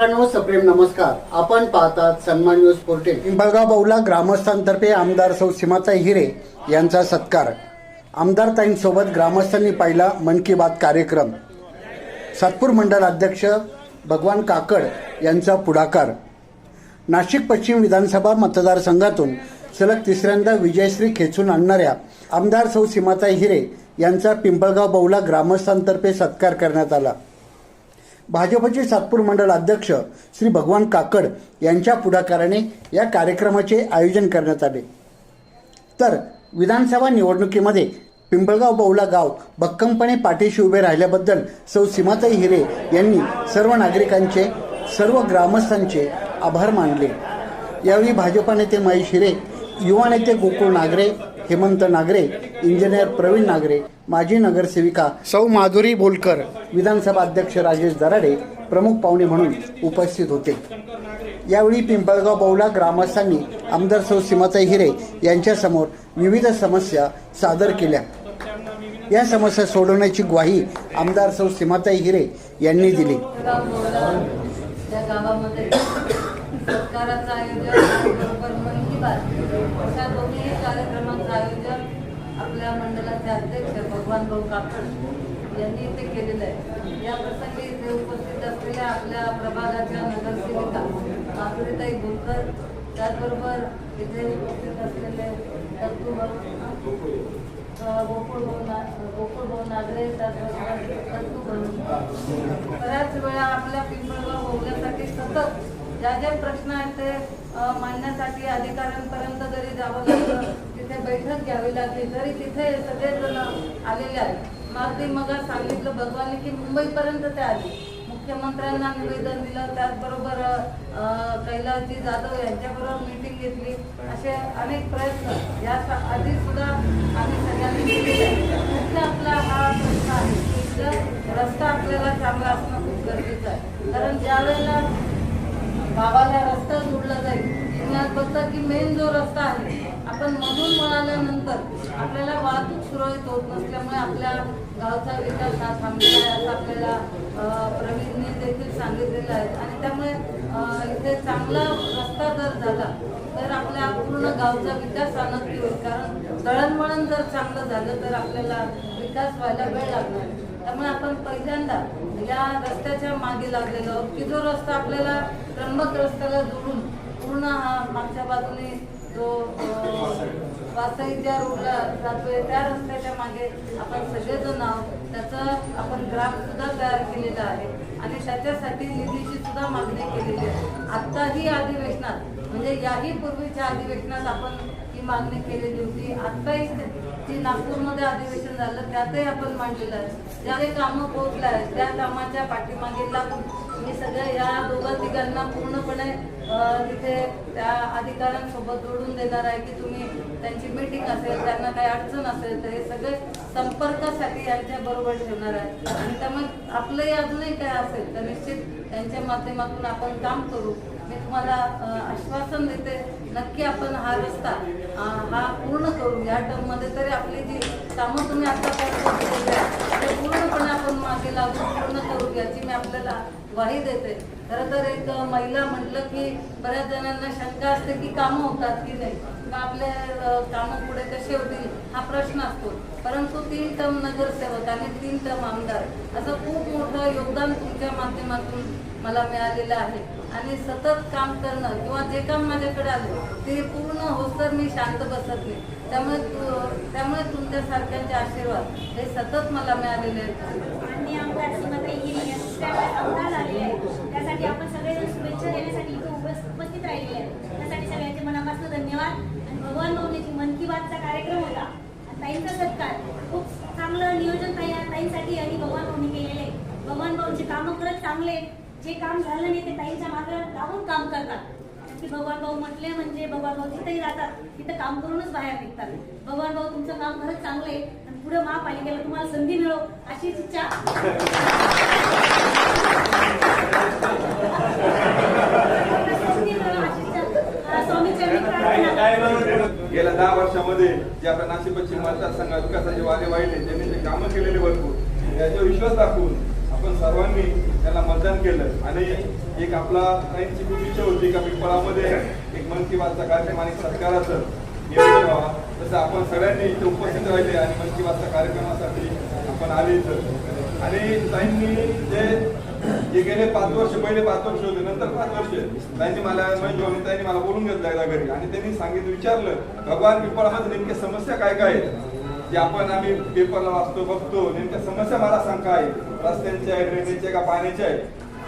मित्रांनो सप्रेम नमस्कार. आपण पाहतात सन्मान न्यूज पोर्टेल. पिंपळगाव बाऊला ग्रामस्थांतर्फे आमदार सौ सीमाताई हिरे यांचा सत्कार. आमदारताईंसोबत ग्रामस्थांनी पाहिला मन की बात कार्यक्रम. सातपूर मंडल अध्यक्ष भगवान काकड यांचा पुढाकार. नाशिक पश्चिम विधानसभा मतदारसंघातून सलग तिसऱ्यांदा विजयश्री खेचून आणणाऱ्या आमदार सौ सीमाताई हिरे यांचा पिंपळगाव बौला ग्रामस्थांतर्फे सत्कार करण्यात आला. भाजपचे सातपूर मंडळ अध्यक्ष श्री भगवान काकड यांच्या पुढाकाराने या कार्यक्रमाचे आयोजन करण्यात आले. तर विधानसभा निवडणुकीमध्ये पिंपळगाव बहुला गाव भक्कमपणे पाठीशी उभे राहिल्याबद्दल सौ सीमाताई हिरे यांनी सर्व नागरिकांचे सर्व ग्रामस्थांचे आभार मानले. यावेळी भाजपा नेते महेश हिरे युवा नेते गोकुळ नागरे हेमंत नागरे इंजिनियर प्रवीण नागरे माजी नगरसेविका सौ माधुरी बोलकर विधानसभा अध्यक्ष राजेश दराडे प्रमुख पाहुणे म्हणून उपस्थित होते. यावेळी पिंपळगाव बौला ग्रामस्थांनी आमदार सौ सीमाताई हिरे यांच्यासमोर विविध समस्या सादर केल्या. या समस्या सोडवण्याची ग्वाही आमदार सौ सीमाताई हिरे यांनी दिली. गाव आयोजन बरोबर मन की बात अशा दोन्ही कार्यक्रमांचं आयोजन आपल्या मंडळाचे अध्यक्ष भगवान भाऊ काकड यांनी इथे केलेलं आहे. या प्रसंगी इथे उपस्थित असलेल्या आपल्या प्रभागाच्या नगरसेविका माधुरीताई बोलकर त्याचबरोबर इथे उपस्थित असलेले दत्तू भाऊ अ, गोकुळ भाऊ ना गोकुळ भाऊ नागरे त्याचबरोबर दत्तू भाऊ. बऱ्याच वेळा आपल्या पिंपळगाव होण्यासाठी सतत ज्या ज्या प्रश्न आहेत ते अ, मांडण्यासाठी अधिकाऱ्यांपर्यंत जरी जावं लागलं तिथे बैठक घ्यावी लागली तरी तिथे सगळेजण आलेले आहेत. मग ते मग सांगितलं भगवानने की मुंबईपर्यंत ते आले. मुख्यमंत्र्यांना निवेदन दिलं त्याचबरोबर कैलासजी जाधव यांच्याबरोबर मीटिंग घेतली. असे अनेक प्रयत्न. या सा- आधी सुद्धा आम्ही सगळ्यांनी केलेले आहेत मुख्य आपला हा प्रश्न आहे की रस्ता आपल्याला चांगला असणं खूप गरजेचं आहे. कारण ज्या वेळेला रस्ता जोडला जाईल तुम्ही बघतं बघता की मेन जो रस्ता आहे आपण मधून वळाल्यानंतर आपल्याला वाहतूक सुरळीत होत नसल्यामुळे आपल्या गावचा विकास हा थांबलेला आहे. असं आपल्याला प्रवीणने देखील सांगितलेलं आहे. आणि त्यामुळे इथे चांगला रस्ता जर झाला तर आपल्या पूर्ण गावचा विकास हा नक्की होईल. कारण दळणवळण जर चांगलं झालं तर आपल्याला विकास व्हायला वेळ लागणार. त्यामुळे आपण पहिल्यांदा या रस्त्याच्या मागे लागलेलो की जो रस्ता आपल्याला त्र्यंबक रस्त्याला जोडून पूर्ण हा मागच्या बाजूने जो वासई ज्या रोडला जातोय त्या रस्त्याच्या मागे आपण सगळेजण आहोत. त्याचं आपण ग्राफ सुद्धा तयार केलेला आहे. आणि त्याच्यासाठी निधीची सुद्धा मागणी केलेली आहे. आत्ताही अधिवेशनात म्हणजे याही पूर्वीच्या अधिवेशनात आपण ही मागणी केलेली होती. आत्ताही जी नागपूरमध्ये अधिवेशन झालं त्यातही आपण मांडलेलं आहे. ज्या काही कामं पोहोचलं आहेत त्या कामाच्या पाठीमागे लागून हे सगळ्या या दोघा तिघांना पूर्णपणे तिथे त्या अधिकाऱ्यांसोबत जोडून देणार आहे की तुम्ही त्यांची मीटिंग असेल त्यांना काही अडचण असेल तर हे सगळे संपर्कासाठी यांच्या बरोबर ठेवणार आहे. आणि त्यामुळे आपलंही अजूनही काय असेल तर निश्चित त्यांच्या माध्यमातून आपण काम करू. मी तुम्हाला आश्वासन देते नक्की आपण हा रस्ता हा पूर्ण करू. या टर्ममध्ये तरी आपली जी कामं तुम्ही आतापर्यंत ते पूर्णपणे आपण मागे लागून पूर्ण करू याची मी आपल्याला ग्वाही देते. खरं तर एक महिला म्हटलं की बऱ्याच जणांना शंका असते की कामं होतात की नाही. किंवा आपले कामं पुढे कसे होतील हा प्रश्न असतो. परंतु तीन टर्म नगरसेवक आणि तीन टर्म आमदार असं खूप मोठं योगदान तुमच्या माध्यमातून मला मिळालेलं आहे. आणि सतत काम करणं किंवा जे काम माझ्याकडे आलं ते पूर्ण होसर मी शांत बसत नाही. त्यामुळे त्यामुळे तुमच्यासारख्यांचे आशीर्वाद हे सतत मला मिळालेले आहेत. आणि आमदार सीमाताई आहेत त्यासाठी आपण सगळेजण शुभेच्छा देण्यासाठी इथे उप- उपस्थित राहिलेले आहेत त्यासाठी सगळ्यांचे मनापासून धन्यवाद. आणि भगवान भाऊनेची मन की बातचा कार्यक्रम होता. आणि ताईंचा सत्कार. खूप चांगलं नियोजन ताई ताईंसाठी आणि भगवान भाऊनी केलेले. आहे भगवान भाऊंचे कामं खरंच चांगले जे काम झालं नाही ते ताईंच्या मागे लावून काम करतात. की भगवान भाऊ म्हटले म्हणजे भगवान भाऊ जिथेही जातात तिथं काम करूनच बाहेर निघतात. भगवान भाऊ तुमचं काम खरंच चांगलं आहे. आणि पुढे महापालिकेला तुम्हाला संधी मिळो अशीच इच्छा संधी मिळो अशी इच्छा स्वामीचरणी प्रार्थना गेल्या दहा वर्षामध्ये जे आपल्या नाशिक पश्चिम मतदारसंघात विकासाचे वारे वाहिले त्यांनी जे कामं केलेले भरपूर. याच्यावर विश्वास दाखवून आपण सर्वांनी त्याला मतदान केलं. आणि एक आपला काहींची खूप इच्छा होती का पिंपळामध्ये एक मन की बातचा कार्यक्रम आणि सरकाराचं नियोजन व्हावा. तसं आपण सगळ्यांनी इथे उपस्थित राहिले आणि मन की बातच्या कार्यक्रमासाठी आपण आले इथं. आणि ताईंनी जे जे गेले पाच वर्ष पहिले पाच वर्ष होते नंतर पाच वर्ष. त्यांनी मला त्यांनी मला बोलून घेतलं एकदा घरी. आणि त्यांनी सांगितलं विचारलं भगवान पिंपळामध्ये नेमक्या समस्या काय काय आहेत? जे आपण आम्ही पेपरला वाचतो बघतो नेमक्या समस्या मला सांग काय रस्त्यांच्या आहे ड्रेनेजच्या का पाण्याच्या आहे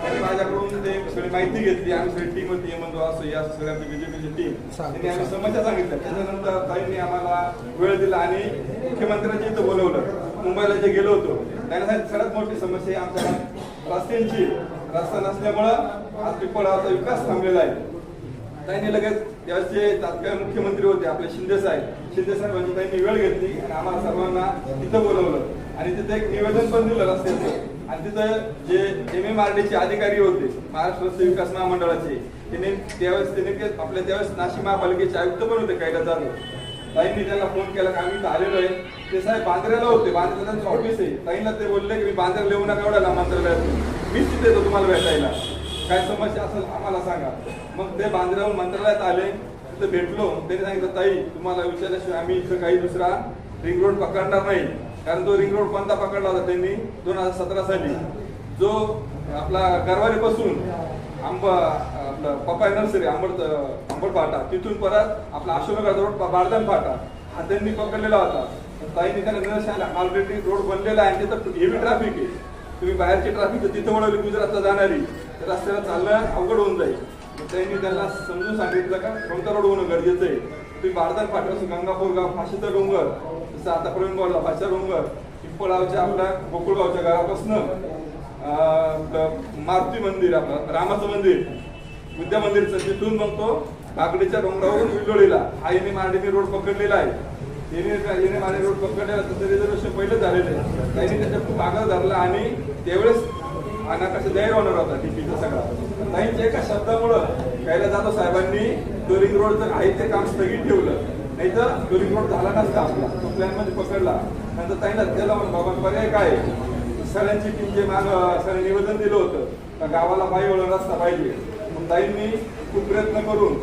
त्यांनी माझ्याकडून ते सगळी माहिती घेतली. आम्ही सगळी टीम होती म्हणतो असं या सगळ्यांची बीजेपीची टीम त्यांनी आम्ही समस्या सांगितल्या. त्याच्यानंतर ताईंनी आम्हाला वेळ दिला आणि मुख्यमंत्र्यांच्या इथं बोलवलं. मुंबईला जे गेलो होतो त्यांना सगळ्यात मोठी समस्या आमच्या रस्त्यांची रस्ता नसल्यामुळं आज पिंपळाचा विकास थांबलेला आहे. त्यांनी लगेच त्यावेळेसचे तात्काळ मुख्यमंत्री होते आपले शिंदे साहेब शिंदे साहेबांची त्यांनी वेळ घेतली आणि आम्हाला सर्वांना तिथं बोलवलं. आणि तिथं एक निवेदन पण दिलं रस्त्याचं. आणि तिथं जे एम एम आर चे अधिकारी होते महाराष्ट्र रस्ते विकास महामंडळाचे त्यांनी त्यावेळेस त्यांनी आपल्या त्यावेळेस नाशिक महापालिकेचे आयुक्त पण होते कैलास जाधव ताईंनी त्यांना फोन केला का? आम्ही इथं आलेलो आहे. ते साहेब बांद्र्याला होते. बांद्र्याला त्यांचं ऑफिस आहे. ताईंना ते बोलले की मी बांद्र्याला येऊ नका एवढ्या मंत्रालयात मीच तिथे येतो तुम्हाला भेटायला. काय समस्या असेल आम्हाला सांगा. मग ते बांद्र्याहून मंत्रालयात आले. तिथे भेटलो. त्यांनी सांगितलं ताई तुम्हाला विचारल्याशिवाय आम्ही इथं काही दुसरा रिंग रोड पकडणार नाही. कारण तो रिंग रोड कोणता पकडला होता त्यांनी? दोन हजार सतरा साली. जो आपला गरवारीपासून आंबा आपलं पपाय नर्सरी आंबड आंबड फाटा तिथून परत आपला अशोकनगर रोड बारदान फाटा हा त्यांनी पकडलेला होता. तर ताईंनी त्यांना निदर्शन आलं ऑलरेडी रोड बनलेला आहे तिथं हेवी ट्रॅफिक आहे. तुम्ही बाहेरची ट्रॅफिक तिथं वळवली गुजरातला जाणारी. तर रस्त्याला चालणं अवघड होऊन जाईल. त्यांनी त्यांना समजून सांगितलं का कोणता रोड होणं गरजेचं आहे? तुम्ही बारदान फाट्यापासून गंगापूर गाव फाशीचा डोंगर जसं आता प्रवीण बोलला फाशीचा डोंगर पिंपळावच्या आपल्या गोकुळगावच्या गावापासून मारुती मंदिर आपलं रामाचं मंदिर विद्या मंदिरचं तिथून मग तो काकडीच्या डोंगरावरून विलोळीला हा येणे मार्डिनी रोड पकडलेला आहे. येणे येणे मार्डिनी रोड पकडलेला तसं रिझर्वेशन पहिलं झालेलं आहे. त्यांनी त्याच्यात खूप आग्रह धरला आणि त्यावेळेस अनाकाश जाहीर होणार होता टीपीचा सगळा. नाहीच्या एका शब्दामुळं कायला जाधव साहेबांनी तो रिंग रोडचं आहे ते काम स्थगित ठेवलं. नाही तर तो रिंग रोड झाला नसता आपला. तो प्लॅनमध्ये पकडला. नंतर ताईला त्याला मग बाबा पर्याय काय सगळ्यांची टीम जे माग सगळं निवेदन दिलं होतं. गावाला पायी वळण रस्ता पाहिजे. ताईंनी खूप प्रयत्न करून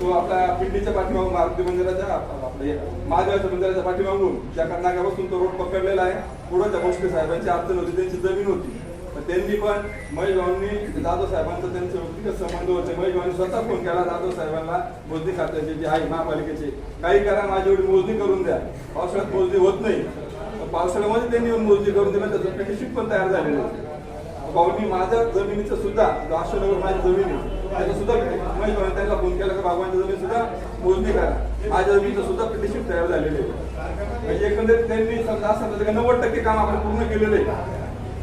तो आपला पिंडीच्या पाठीमागून मारुती मंदिराच्या आपल्या महादेवाच्या मंदिराच्या पाठीमागून त्या कर्नाकापासून तो रोड पकडलेला आहे पुढं त्या गोष्टी साहेबांची अडचण होती त्यांची जमीन होती. त्यांनी पण महेश भाऊंनी जाधव साहेबांचा त्यांचे व्यक्तिगत संबंध होते. महेश भाऊंनी स्वतः फोन केला जाधव साहेबांना मोजणी खात्याचे जे आहे महापालिकेचे काही करा माझी एवढी मोजणी करून द्या. पावसाळ्यात मोजणी होत नाही. पावसाळ्यामध्ये त्यांनी येऊन मोजणी करून दिलं त्याचं पेटीशीट पण तयार झालेलं भाऊनी माझ्या जमिनीचं सुद्धा जो माझ्या जमिनी जमीन आहे त्याचं सुद्धा त्यांना फोन केला की बाबांच्या जमीन सुद्धा मोजणी करा. माझ्या जमिनीचं सुद्धा पेटीशीट तयार झालेलं आहे. म्हणजे एकंदरीत त्यांनी समजा असं नव्वद टक्के काम आपण पूर्ण केलेलं आहे.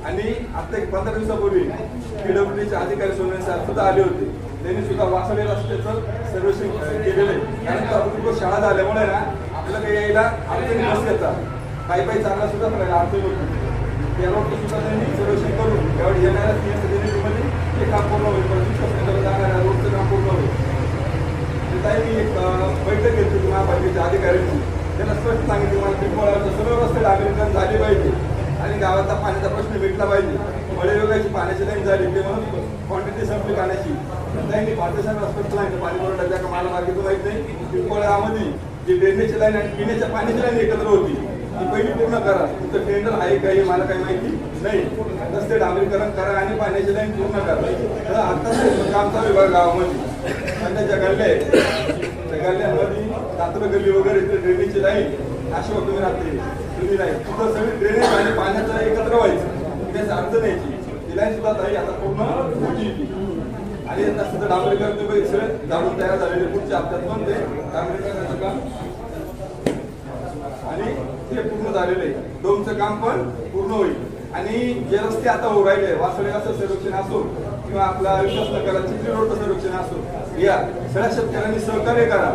आणि आता एक पंधरा दिवसापूर्वी पीडब्ल्यूडीचे अधिकारी सोने साहेब सुद्धा आले होते. त्यांनी सुद्धा वासळे रस्त्याचं सर्व्हिसिंग केलेलं आहे. कारण शाळा झाल्यामुळे ना आपल्याला काही यायला अडचणी नसल्याचा. काही काही चांगला सुद्धा आपल्याला होती. त्या रोडचं सुद्धा त्यांनी सर्वेक्षण करून त्यावेळी येणाऱ्या सीएस दिल्लीमध्ये ते काम पूर्ण होईल पण दुसऱ्या सेंटरला जाणाऱ्या रोडचं काम पूर्ण होईल. आणि त्यांनी एक बैठक घेतली होती महापालिकेच्या अधिकाऱ्यांची. त्यांना स्पष्ट सांगितलं मला पिंपळावरचे सर्व रस्ते डांबरीकरण झाले पाहिजे आणि गावाचा पाण्याचा प्रश्न मिटला पाहिजे. मळे वेगळ्याची पाण्याची लाईन झाली ते म्हणून क्वांटिटी संपली पाण्याची. तर त्यांनी भारतीय सरकार स्पष्ट सांगितलं पाणी पुरवठा त्या मला मार्गेतून माहीत नाही. पिंपळामध्ये जी ड्रेनेजची लाईन आणि पिण्याच्या पाण्याची लाईन एकत्र होती. ती पहिली पूर्ण करा. तिथं टेंडर आहे काही मला काही माहिती नाही. रस्ते डांबरीकरण करा आणि पाण्याची लाईन पूर्ण करा. तर आता काम चालू आहे गावामध्ये. पाण्याच्या गल्ल्या आहेत. त्या गल्ल्यांमध्ये रात्र गल्ली वगैरे इथे ड्रेनेजची लाईन. अशी होत तुम्ही रात्री. तुम्ही नाही. तिथं सगळी ड्रेनेज आणि पाण्याचं एकत्र व्हायचं. त्याची अडचण यायची ती लाईन सुद्धा ताई आता पूर्ण होती आणि तसं डांबरीकरण तुम्ही सगळे जाणून तयार झालेले पुढच्या हप्त्यात पण ते डांबरीकरणाचं काम आणि ते पूर्ण झालेलं आहे. डोमचं काम पण पूर्ण होईल. आणि जे रस्ते आता होऊ राहिले वासळे असं संरक्षण असो किंवा आपला विश्वास करा चिखली रोडचं संरक्षण असो या सगळ्या शेतकऱ्यांनी सहकार्य करा.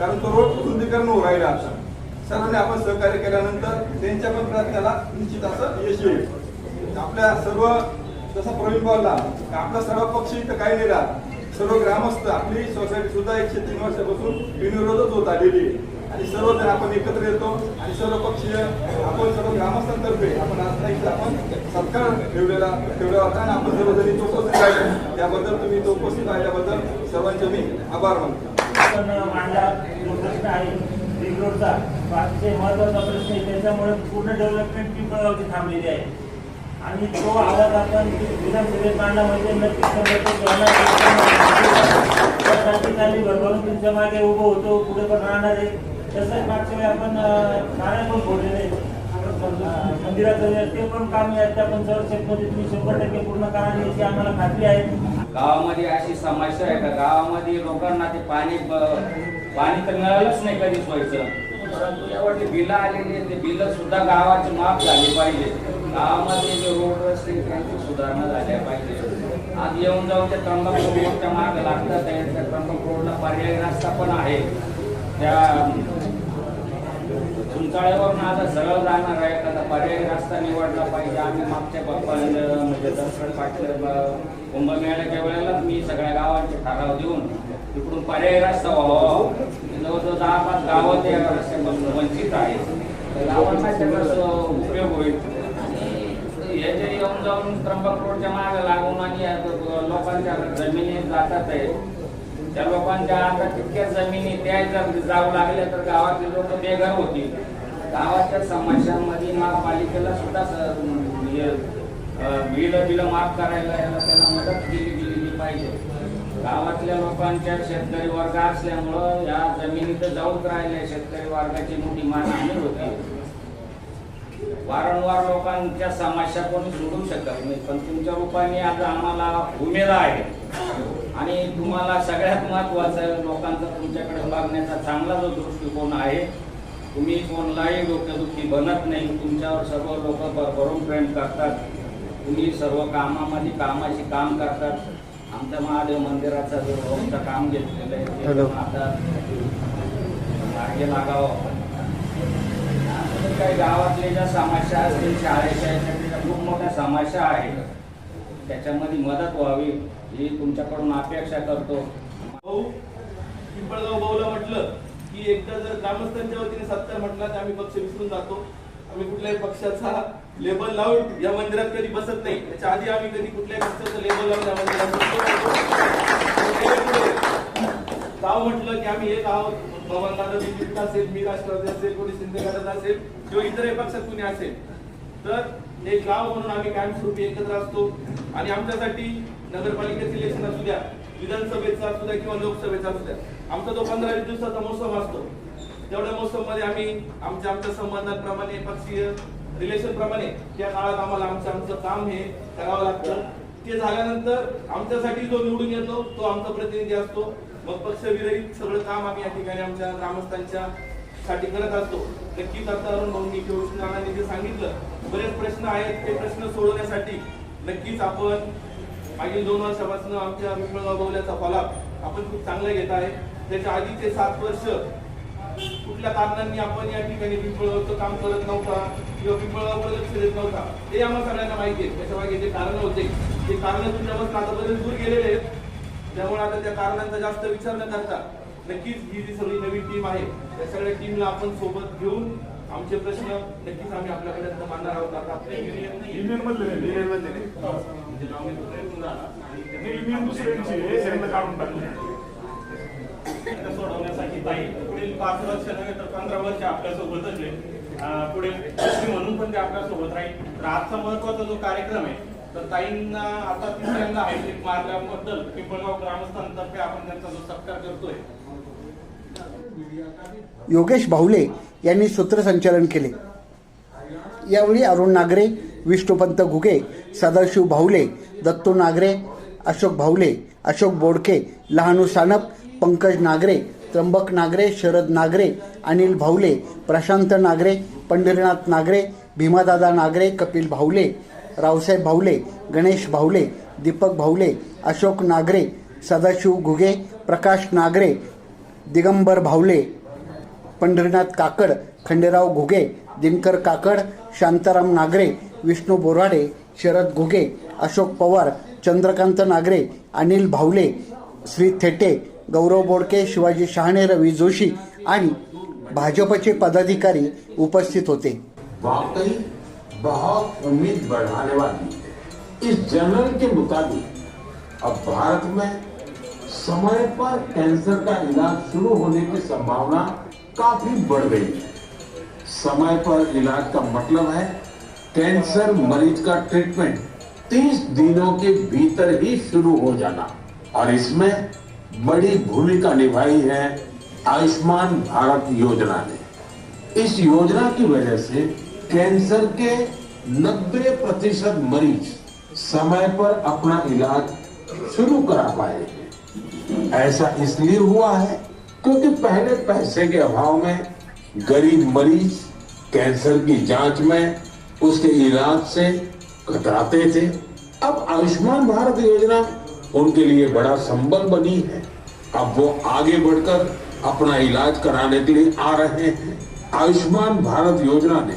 कारण तो रोड रुंदीकरण होऊ राहिला आता. सर्वांनी आपण सहकार्य केल्यानंतर त्यांच्या पण प्रयत्नाला निश्चित असं यश येईल. आपल्या सर्व जसा प्रवीण बोलला आपला सर्व पक्ष इथं काही नाही सर्व ग्रामस्थ आपली सोसायटी सुद्धा एकशे तीन वर्षापासून बिनविरोधच होत आलेली आहे. आणि सर्वजण आपण एकत्र येतो आणि सर्व पक्षीय आपण सर्व ग्रामस्थांतर्फे आपण आज नाही आपण सत्कार ठेवलेला ठेवला होता आणि आपण सर्वजणी तो उपस्थित राहिले त्याबद्दल तुम्ही तो राहिल्याबद्दल सर्वांचे मी आभार मानतो. मांडला आहे रोडचा अतिशय महत्त्वाचा प्रश्न आहे त्याच्यामुळे पूर्ण डेव्हलपमेंट पिंपळावरती थांबलेली आहे. आणि तो आवाज आपण विधानसभेत मांडला म्हणजे नक्कीच शंभर भरभरून तुमच्या मागे उभं होतो पुढे पण राहणार आहे. तसंच मागच्या वेळी आपण नाणे पण फोडलेले मंदिराचं ते पण काम याच्या पंचवर्षामध्ये तुम्ही शंभर टक्के पूर्ण कराल याची आम्हाला खात्री आहे. गावामध्ये अशी समस्या आहे का? गावामध्ये लोकांना ते पाणी पाणी तर मिळालंच नाही कधीच व्हायचं. परंतु एवढे बिलं आलेली आहेत, ते बिलं सुद्धा गावाची माफ झाली पाहिजे. गावामध्ये जे रोड रस्ते त्यांची सुधारणा झाल्या पाहिजे. आज येऊन जाऊन त्या त्र्यंबक रोडच्या मागे लागतात त्या त्र्यंबक रोडला पर्यायी रस्ता पण आहे. त्या चिंचाळ्यावरून आता सरळ जाणार आहे. एखादा पर्यायी रस्ता निवडला पाहिजे. आम्ही मागच्या बाप्पा म्हणजे दर्शन पाटील कुंभमेळ्याच्या वेळेलाच मी सगळ्या गावांचे ठराव देऊन इकडून पर्यायी रस्ता व्हावा. जवळजवळ दहा पाच गावं या रस्त्यापासून वंचित आहे गावांना त्याचा उपयोग होईल. आणि याच्या येऊन जाऊन त्र्यंबक रोडच्या मागे लागून आणि लोकांच्या जमिनी जातात आहे. त्या लोकांच्या आता तितक्या जमिनी त्या जाऊ लागल्या तर गावातले लोक बेघर होतील. गावाच्या समस्यांमध्ये महापालिकेला सुद्धा बिल म्हणजे, बिल बिलं माफ करायला याला त्याला मदत केली गेलेली पाहिजे. गावातल्या लोकांच्या शेतकरी वर्ग असल्यामुळं या जमिनीत जाऊन राहिल्या. शेतकरी वर्गाची मोठी मागणी होती. वारंवार लोकांच्या समस्या कोणी सोडू शकत नाही. पण तुमच्या रूपाने आज आम्हाला उमेद आहे. आणि तुम्हाला सगळ्यात महत्वाचं लोकांचा तुमच्याकडे बघण्याचा चांगला जो दृष्टिकोन आहे तुम्ही कोणलाही डोकेदुखी बनत नाही तुमच्यावर सर्व लोक भरभरून प्रेम करतात. तुम्ही सर्व कामामध्ये कामाशी काम करतात. आमच्या महादेव मंदिराचं जो रोजचं काम घेतलेलं आहे ते आता मागे लागावं. काही गावातले ज्या समस्या असतील शाळेच्या खूप मोठ्या समस्या आहेत त्याच्यामध्ये मदत व्हावी. ही तुमच्याकडून अपेक्षा करतो. भाऊ पिंपळगाव भाऊला म्हटलं की एकदा जर ग्रामस्थांच्या वतीने सत्कार म्हटला तर आम्ही पक्ष विसरून जातो. आम्ही कुठल्याही पक्षाचा लेबल लावून या मंदिरात कधी बसत नाही. त्याच्या आधी आम्ही कधी कुठल्याही पक्षाचं लेबल लावून या मंदिरात गाव म्हटलं की आम्ही हे गाव भवन दादा असेल मी राष्ट्रवादी असेल कोणी शिंदे गटात असेल किंवा इतरही पक्षात कुणी असेल. तर हे गाव म्हणून आम्ही कायमस्वरूपी एकत्र असतो. आणि आमच्यासाठी नगरपालिकेचे इलेक्शन असू द्या विधानसभेचा असू द्या किंवा लोकसभेचा असू द्या आमचा जो पंधरा वीस दिवसाचा मोसम असतो. तेवढ्या मोसममध्ये आम्ही आमच्या आमच्या संबंधांप्रमाणे पक्षीय रिलेशन प्रमाणे त्या काळात आम्हाला आमचं आमचं काम हे करावं लागतं. ते झाल्यानंतर आमच्यासाठी जो निवडून येतो तो आमचा प्रतिनिधी असतो. मग पक्षविरहित सगळं काम आम्ही या ठिकाणी आमच्या ग्रामस्थांच्या साठी करत असतो. नक्कीच आता अरुण भाऊंनी किंवा नानांनी जे सांगितलं बरेच प्रश्न आहेत ते प्रश्न सोडवण्यासाठी नक्कीच आपण मागील दोन वर्षापासून आमच्या पिंपळगाव बवल्याचा फलाप आपण खूप चांगला घेत आहे. त्याच्या आधीचे सात वर्ष कुठल्या कारणांनी आपण या ठिकाणी पिंपळगावचं काम करत नव्हता किंवा पिंपळगावकडे लक्ष देत नव्हता हे आम्हाला सगळ्यांना माहिती आहे. त्याच्यामागे जे कारण होते ते कारण तुमच्यापासून आतापर्यंत दूर गेलेले आहेत. त्यामुळे आता त्या कारणांचा जास्त विचार न करता नक्कीच ही जी सगळी नवीन टीम आहे त्या सगळ्या टीमला आपण सोबत घेऊन आमचे प्रश्न नक्कीच आम्ही आपल्यापर्यंत मांडणार आहोत. आता युनियन मधले युनियन युनियन दुसऱ्यांची काढून टाकलं. सोडवण्यासाठी ताई पुढील पाच वर्ष नव्हे तर पंधरा वर्ष आपल्या सोबतच आहे पुढे म्हणून पण ते आपल्यासोबत राहील. तर आजचा महत्त्वाचा जो कार्यक्रम आहे तर ताईंना आता तिसऱ्यांदा हायटेक मारल्याबद्दल पिंपळगाव ग्रामस्थांतर्फे आपण त्यांचा जो सत्कार करतोय योगेश भाऊले यांनी सूत्रसंचालन केले. यावेळी अरुण नागरे विष्णुपंत घुगे सदाशिव भावले दत्तू नागरे अशोक भावले अशोक बोडके लहानू सानप पंकज नागरे त्र्यंबक नागरे शरद नागरे अनिल भावले प्रशांत नागरे पंढरीनाथ नागरे भीमादादा नागरे कपिल भावले रावसाहेब भावले गणेश भावले दीपक भावले अशोक नागरे सदाशिव घुगे प्रकाश नागरे दिगंबर भावले पंढरीनाथ काकड खंडेराव घुगे दिनकर काकड शांताराम नागरे विष्णू बोराडे शरद घुगे अशोक पवार चंद्रकांत नागरे अनिल भावले श्री थेटे गौरव बोडके शिवाजी शहाणे रवी जोशी आणि भाजपचे पदाधिकारी उपस्थित होते. वाकई बहुत उम्मीद बढ़ाने वाली इस जनरल के मुताबिक अब भारत में समय पर कैंसर का इलाज शुरू होने की संभावना काफ़ी बढ़ गई। है समय पर इलाज का मतलब है कैंसर मरीज़ का ट्रीटमेंट 30 दिनों के भीतर ही शुरू हो जाना। और इसमें बड़ी भूमिका निभाई है आयुष्मान भारत योजना ने। इस योजना की वजह से कैंसर के 90 प्रतिशत मरीज़ समय पर अपना इलाज शुरू करा पाए हैं। ऐसा इसलिए हुआ है क्योंकि पहले पैसे के अभाव में, गरीब मरीज़, कैंसर की जाँच में, उसके इलाज से कतराते थे। अब आयुष्मान भारत योजना उनके लिए बड़ा संबल बनी है। अब वो आगे बढ़कर अपना इलाज कराने के लिए आ रहे हैं। आयुष्मान भारत योजना ने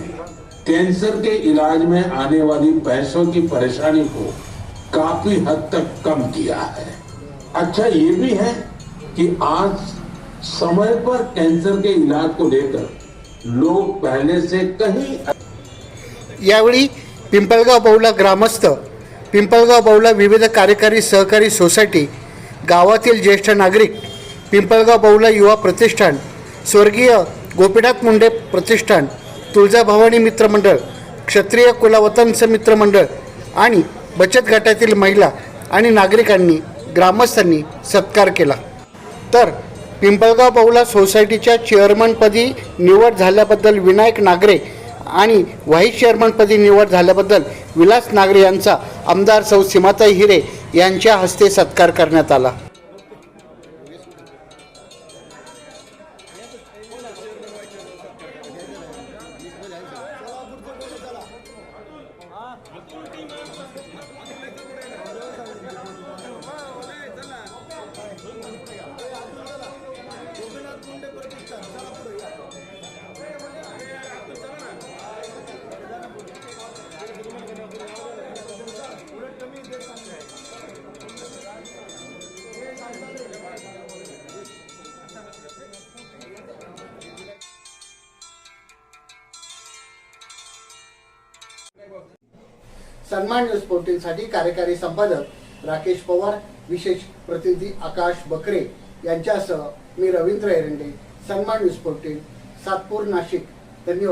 कैंसर के इलाज में आने वाली पैसों की परेशानी को काफ़ी हद तक कम किया है। अच्छा ये भी है कि आज समय पर कैंसर के इलाज को लेकर लोग पहले से कहीं यावेळी पिंपळगाव बहुला ग्रामस्थ पिंपळगाव बहुला विविध कार्यकारी सहकारी सोसायटी गावातील ज्येष्ठ नागरिक पिंपळगाव बहुला युवा प्रतिष्ठान स्वर्गीय गोपीनाथ मुंडे प्रतिष्ठान तुळजाभवानी मित्रमंडळ क्षत्रिय कुलावतंस मित्रमंडळ आणि बचत गटातील महिला आणि नागरिकांनी ग्रामस्थांनी सत्कार केला. तर पिंपळगाव बहुला सोसायटीच्या चेअरमनपदी निवड झाल्याबद्दल विनायक नागरे आणि व्हाईस चेअरमनपदी निवड झाल्याबद्दल विलास नागरे यांचा आमदार सौ सीमाताई हिरे यांच्या हस्ते सत्कार करण्यात आला. सन्मान न्यूज पोर्टलसाठी कार्यकारी संपादक राकेश पवार विशेष प्रतिनिधी आकाश बकरे यांच्यासह मी रवींद्र एरंडे. सन्मान न्यूज सातपूर नाशिक. धन्यवाद.